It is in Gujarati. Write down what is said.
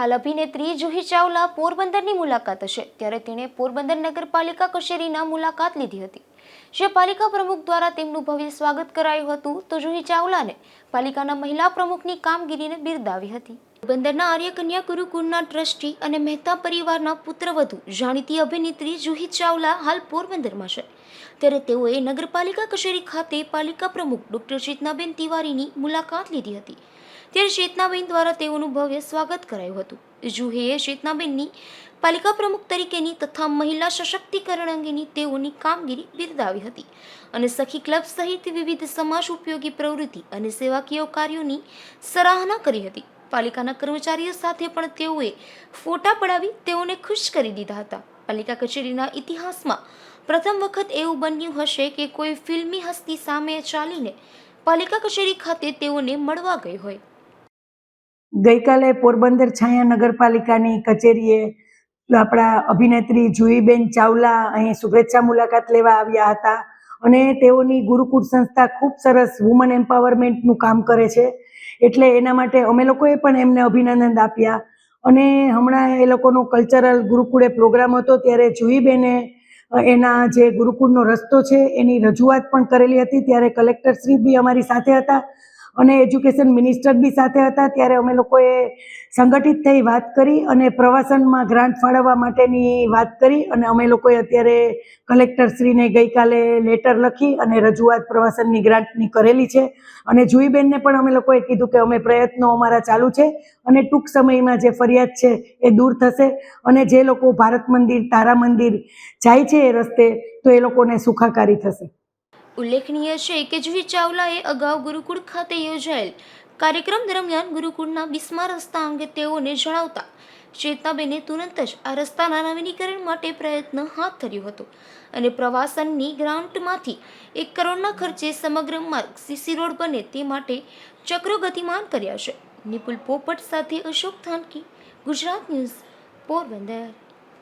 હાલ અભિનેત્રી જુહી ચાવલા પોરબંદરની મુલાકાત હશે, ત્યારે તેણે પોરબંદર નગરપાલિકા કચેરીના મુલાકાત લીધી હતી. જે પાલિકા પ્રમુખ દ્વારા તેમનું ભવ્ય સ્વાગત કરાયું હતું, તો જુહી ચાવલાને પાલિકાના મહિલા પ્રમુખની કામગીરીને બિરદાવી હતી. પોરબંદરના આર્ય કન્યા ગુરુકુળના ટ્રસ્ટી અને મહેતા પરિવારના પુત્રવધુ જાણીતી અભિનેત્રી જુહી ચાવલા હાલ પોરબંદરમાં છે. ત્યારે તેઓએ નગરપાલિકા કચેરી ખાતે પાલિકા પ્રમુખ ડોક્ટર ચેતનાબેન તિવારીની મુલાકાત લીધી હતી. ત્યારે ચેતનાબેન દ્વારા તેઓનું ભવ્ય સ્વાગત કરાયું હતું. જુહેએ ચેતનાબેનની પાલિકા પ્રમુખ તરીકેની તથા મહિલા સશક્તિકરણ અંગેની તેઓની કામગીરી બિરદાવી હતી અને સખી ક્લબ સહિત વિવિધ સમાજ ઉપયોગી પ્રવૃત્તિ અને સેવાકીય કાર્યોની સરાહના કરી હતી. પાલિકાના કર્મચારીઓ સાથે પણ તેઓએ ફોટા પડાવી તેઓને ખુશ કરી દીધા હતા. પાલિકા કચેરીના ઇતિહાસમાં પ્રથમ વખત એવું બન્યું હશે કે કોઈ ફિલ્મી હસ્તી સામે ચાલીને પાલિકા કચેરી ખાતે તેઓને મળવા ગઈ હોય. ગઈકાલે પોરબંદર છાયા નગરપાલિકાની કચેરીએ આપણા અભિનેત્રી જુહીબેન ચાવલા અહીં શુભેચ્છા મુલાકાત લેવા આવ્યા હતા અને તેઓની ગુરુકુળ સંસ્થા ખૂબ સરસ વુમન એમ્પાવરમેન્ટનું કામ કરે છે. એટલે એના માટે અમે લોકોએ પણ એમને અભિનંદન આપ્યા. અને હમણાં એ લોકોનો કલ્ચરલ ગુરુકુળે પ્રોગ્રામ હતો, ત્યારે જુહીબેને એના જે ગુરુકુળનો રસ્તો છે, એની રજૂઆત પણ કરેલી હતી. ત્યારે કલેક્ટર શ્રી બી અમારી સાથે હતા. અને એજ્યુકેશન મિનિસ્ટર બી સાથે હતા, ત્યારે અમે લોકોએ સંગઠિત થઈ વાત કરી અને પ્રવાસનમાં ગ્રાન્ટ ફાળવવા માટેની વાત કરી અને અમે લોકોએ અત્યારે કલેક્ટરશ્રીને ગઈકાલે લેટર લખી અને રજૂઆત પ્રવાસનની ગ્રાન્ટની કરેલી છે. અને જુઈબેનને પણ અમે લોકોએ કીધું કે અમે પ્રયત્નો અમારા ચાલુ છે અને ટૂંક સમયમાં જે ફરિયાદ છે એ દૂર થશે. અને જે લોકો ભારત મંદિર, તારા મંદિર જાય છે એ રસ્તે, તો એ લોકોને સુખાકારી થશે. ઉલ્લેખનીય છે કે જુહી ચાવલાએ અગાઉ ગુરુકુળ ખાતે યોજાયેલ કાર્યક્રમ દરમિયાન ગુરુકુળના બિસ્મા રસ્તા અંગે તેઓને જણાવતા ચેતનાબેને તુરંત જ આ રસ્તાના નવીનીકરણ માટે પ્રયત્ન હાથ ધર્યો હતો અને પ્રવાસનની ગ્રાન્ટમાંથી એક કરોડના ખર્ચે સમગ્ર માર્ગ સીસી રોડ બને તે માટે ચક્રો ગતિમાન કર્યા છે. નિપુલ પોપટ સાથે અશોક થાનકી, ગુજરાત ન્યૂઝ, પોરબંદર.